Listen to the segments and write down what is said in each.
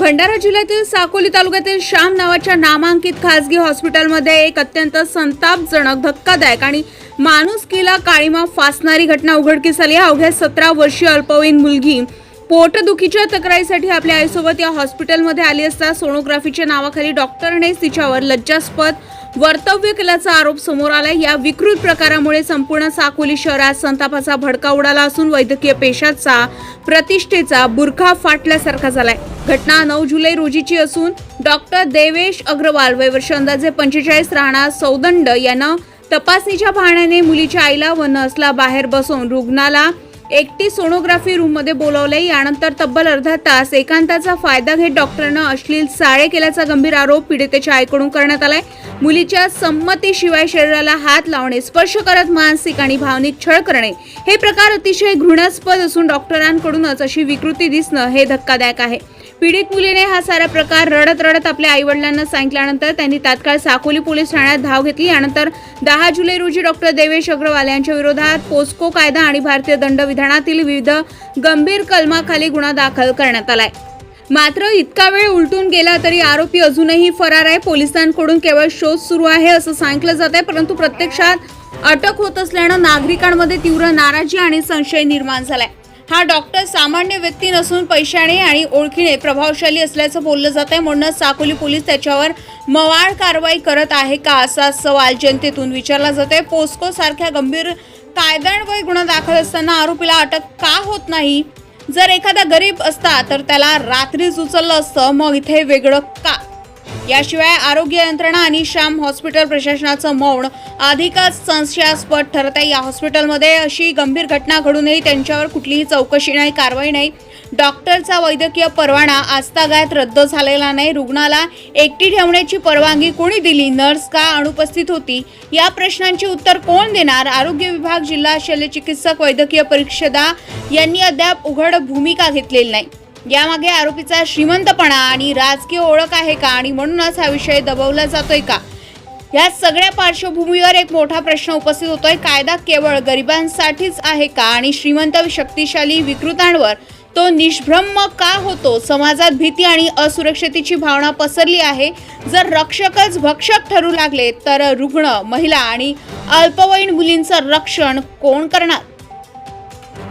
भंडारा जिल्ह्यातील साकोली तालुक्यातील श्याम नावाच्या नामांकित खासगी हॉस्पिटलमध्ये एक अत्यंत संतापजनक धक्कादायक आणि माणुसकीला काळीमा फासणारी घटना उघडकीस आली. अवघ्या सतरा वर्षीय अल्पवयीन मुलगी पोटदुखीच्या तक्रारीसाठी आपल्या आईसोबत या हॉस्पिटलमध्ये आली असता सोनोग्राफीच्या नावाखाली डॉक्टरनेच तिच्यावर लज्जास्पद वर्तव्य केल्याचा आरोप समोर आला या विकृत प्रकारामुळे संपूर्ण साकोली शहरात संतापाचा भडका उडाला असून वैद्यकीय पेशाचा प्रतिष्ठेचा बुरखा फाटल्यासारखा झालाय. घटना नऊ जुलै रोजीची असून डॉक्टर देवेश अग्रवाल वय वर्ष अंदाजे पंचेचाळीस राहणार सौदंड यानं तपासणीच्या बहाण्याने मुलीच्या आईला व नर्सला बाहेर बसवून रुग्णाला एकटी सोनोग्राफी रूममध्ये बोलावले यानंतर तब्बल अर्धा तास एकांताचा फायदा घेत डॉक्टरनं अश्लील साळे केल्याचा गंभीर आरोप पीडितेच्या आईकडून करण्यात आलाय. मुलीच्या संमतीशिवाय शरीराला हात लावणे स्पर्श करत मानसिक आणि भावनिक छळ करणे हे प्रकार अतिशय घृणास्पद असून डॉक्टरांकडूनच अशी विकृती दिसणं हे धक्कादायक आहे. पीडित मुलीने हा सारा प्रकार रडत रडत आपल्या आईवडिलांना सांगितल्यानंतर त्यांनी तात्काळ साकोली पोलीस ठाण्यात धाव घेतली. यानंतर दहा जुलै रोजी डॉक्टर देवेश अग्रवाल यांच्या विरोधात पोस्को कायदा आणि भारतीय दंडविधानातील विविध गंभीर कलमाखाली गुन्हा दाखल करण्यात आलाय. मात्र इतका वेळ उलटून गेला तरी आरोपी अजूनही फरार आहे. पोलिसांकडून केवळ शोध सुरू आहे असं सांगितलं जात आहे परंतु प्रत्यक्षात अटक होत असल्यानं नागरिकांमध्ये तीव्र नाराजी आणि संशय निर्माण झालाय. हा डॉक्टर सामान्य व्यक्ती नसून पैशाने आणि ओळखीने प्रभावशाली असल्याचं बोललं जात आहे. म्हणूनच साकोली पोलीस त्याच्यावर मवाळ कारवाई करत आहे का असा सवाल जनतेतून विचारला जातोय पोस्को सारख्या गंभीर कायद्यान्वये गुन्हा दाखल असताना आरोपीला अटक का होत नाही? जर एखादा गरीब असता तर त्याला रात्रीच उचललं असतं. मग इथे वेगळं का? याशिवाय आरोग्य यंत्रणा आणि श्याम हॉस्पिटल प्रशासनाचं मौन अधिकच संशयास्पद ठरत आहे. या हॉस्पिटलमध्ये अशी गंभीर घटना घडूनही त्यांच्यावर कुठलीही चौकशी नाही कारवाई नाही. डॉक्टरचा वैद्यकीय परवाना आजतागायत रद्द झालेला नाही. रुग्णाला एकटी ठेवण्याची परवानगी कोणी दिली? नर्स का अनुपस्थित होती? या प्रश्नांची उत्तर कोण देणार? आरोग्य विभाग जिल्हा शल्यचिकित्सक वैद्यकीय परिषदा यांनी अद्याप उघड भूमिका घेतलेली नाही. यामागे आरोपीचा श्रीमंतपणा आणि राजकीय ओळख आहे का आणि म्हणूनच हा विषय दबवला जातोय का? या सगळ्या पार्श्वभूमीवर एक मोठा प्रश्न उपस्थित होतोय. कायदा केवळ गरिबांसाठीच आहे का? आणि श्रीमंत शक्तिशाली विकृतांवर तो निष्भ्रम का होतो? समाजात भीती आणि असुरक्षतेची भावना पसरली आहे. जर रक्षकच भक्षक ठरू लागले तर रुग्ण महिला आणि अल्पवयीन मुलींचं रक्षण कोण करणार?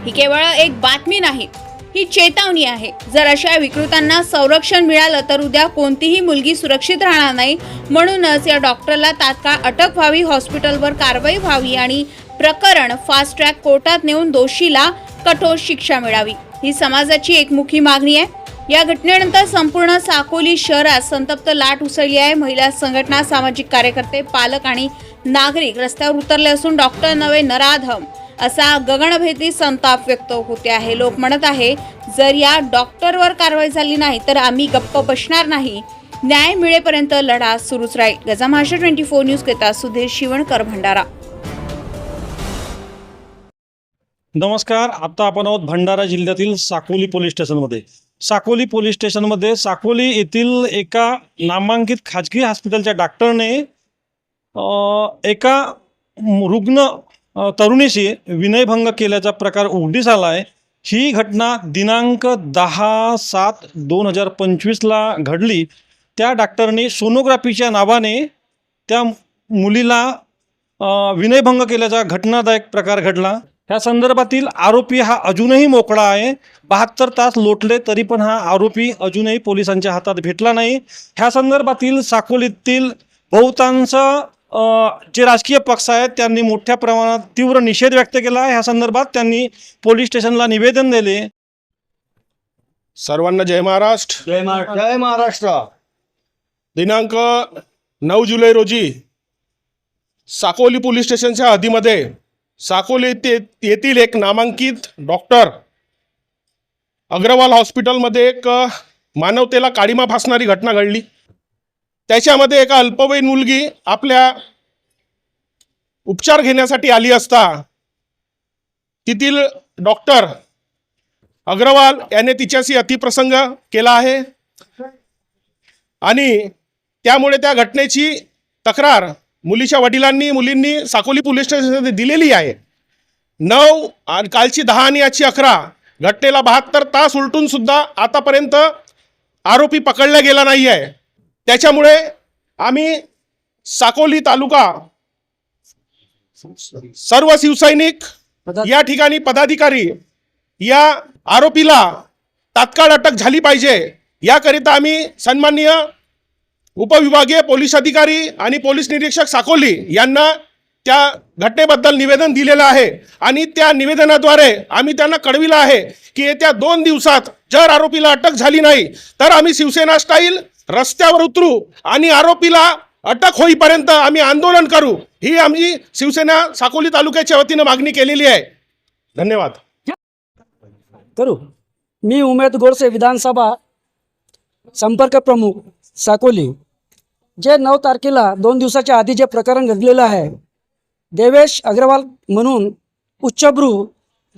ही केवळ एक बातमी नाही. ही चेतावणी आहे. जर अशा विकृतांना संरक्षण मिळालं तर उद्या कोणतीही मुलगी सुरक्षित राहणार नाही. म्हणूनच या डॉक्टरला तात्काळ अटक व्हावी हॉस्पिटलवर कारवाई व्हावी आणि प्रकरण फास्ट ट्रॅक कोर्टात नेऊन दोषीला कठोर शिक्षा मिळावी. ही समाजाची एकमुखी मागणी आहे. या घटनेनंतर संपूर्ण साकोली शहरात संतप्त लाट उसळली आहे. महिला संघटना सामाजिक कार्यकर्ते पालक आणि नागरिक रस्त्यावर उतरले असून डॉक्टर नवे नराधम असा गगनभेदी संताप व्यक्त होते आहे. लोक म्हणत आहे जर या डॉक्टरवर कारवाई झाली नाही तर आम्ही गप्प बसणार नाही. न्याय मिळेपर्यंत लढा सुरूच राहील. गजा महाराष्ट्र ट्वेंटी फोर न्यूज करता सुधीर शिवणकर भंडारा. नमस्कार. आता आपण आहोत भंडारा जिल्ह्यातील साकोली पोलीस स्टेशनमध्ये. साकोली पोलीस स्टेशनमध्ये साकोली येथील एका नामांकित खाजगी हॉस्पिटलच्या डॉक्टरने एका रुग्ण तरुणीशी विनयभंग केल्याचा प्रकार उघडीस आला आहे ही घटना दिनांक दहा सात दोन हजार पंचवीसला घडली. त्या डॉक्टरने सोनोग्राफीच्या नावाने त्या मुलीला विनयभंग केल्याचा घटनादायक प्रकार घडला. ह्या संदर्भातील आरोपी हा अजूनही मोकळा आहे. बहात्तर तास लोटले तरी पण हा आरोपी अजूनही पोलिसांच्या हातात भेटला नाही. ह्या संदर्भातील साकोलीतील बहुतांश जे राजकीय पक्ष आहेत त्यांनी मोठ्या प्रमाणात तीव्र निषेध व्यक्त केला ह्या संदर्भात त्यांनी पोलीस स्टेशनला निवेदन दिले. सर्वांना जय महाराष्ट्र. जय महाराष्ट्र. जय महाराष्ट्र. दिनांक नऊ जुलै रोजी साकोली पोलीस स्टेशनच्या हद्दीमध्ये साकोली ते येथील एक नामांकित डॉक्टर अग्रवाल हॉस्पिटलमध्ये एक मानवतेला काळीमा फासणारी घटना घडली. त्याच्यामध्ये एका अल्पवयीन मुलगी आपल्या उपचार घेण्यासाठी आली असता तेथील डॉक्टर अग्रवाल याने तिच्याशी अतिप्रसंग केला आहे. आणि त्यामुळे त्या घटनेची तक्रार मुलीच्या वडिलांनी मुलींनी साकोली पोलीस स्टेशनमध्ये दिलेली आहे. नऊ आणि कालची दहा आणि आजची अकरा घटनेला बहात्तर तास उलटून सुद्धा आतापर्यंत आरोपी पकडला गेला नाही आहे त्याच्यामुळे आम्ही साकोली तालुका सर्व शिवसैनिक या ठिकाणी पदाधिकारी या आरोपीला तात्काळ अटक झाली पाहिजे. याकरिता आम्ही सन्माननीय उपविभागीय पोलीस अधिकारी आणि पोलीस निरीक्षक साकोली यांना त्या घटनेबद्दल निवेदन दिलेलं आहे आणि त्या निवेदनाद्वारे आम्ही त्यांना कळविलं आहे की येत्या दोन दिवसात जर आरोपीला अटक झाली नाही तर आम्ही शिवसेना स्टाईल रस्त्यावर उतरू आणि आरोपीला अटक होईपर्यंत आम्ही आंदोलन करू. ही आम्ही शिवसेना साकोली तालुक्याच्या वतीनं मागणी केलेली आहे. धन्यवाद. करू. मी उमेद गोडसे विधानसभा संपर्क प्रमुख साकोली. जे नऊ तारखेला दोन दिवसाच्या आधी जे प्रकरण घडलेलं आहे देवेश अग्रवाल म्हणून उच्चभ्रू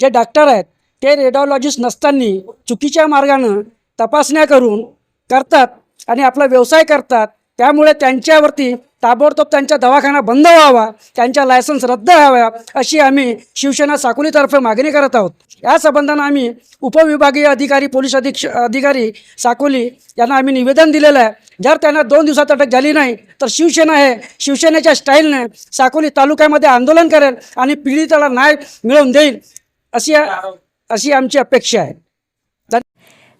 जे डॉक्टर आहेत ते रेडिओलॉजिस्ट नसताना चुकीच्या मार्गानं तपासण्या करून करतात. आणि आपला व्यवसाय करतात त्यामुळे त्यांच्यावरती ताबडतोब त्यांचा दवाखाना बंद व्हावा त्यांच्या लायसन्स रद्द व्हाव्या अशी आम्ही शिवसेना साकोलीतर्फे मागणी करत आहोत. या संबंधानं आम्ही उपविभागीय अधिकारी पोलीस अधीक्ष अधिकारी साकोली यांना आम्ही निवेदन दिलेलं आहे. जर त्यांना दोन दिवसात अटक झाली नाही तर शिवसेना हे शिवसेनेच्या स्टाईलने साकोली तालुक्यामध्ये आंदोलन करेल आणि पीडिताला न्याय मिळवून देईल अशी अशी आमची अपेक्षा आहे.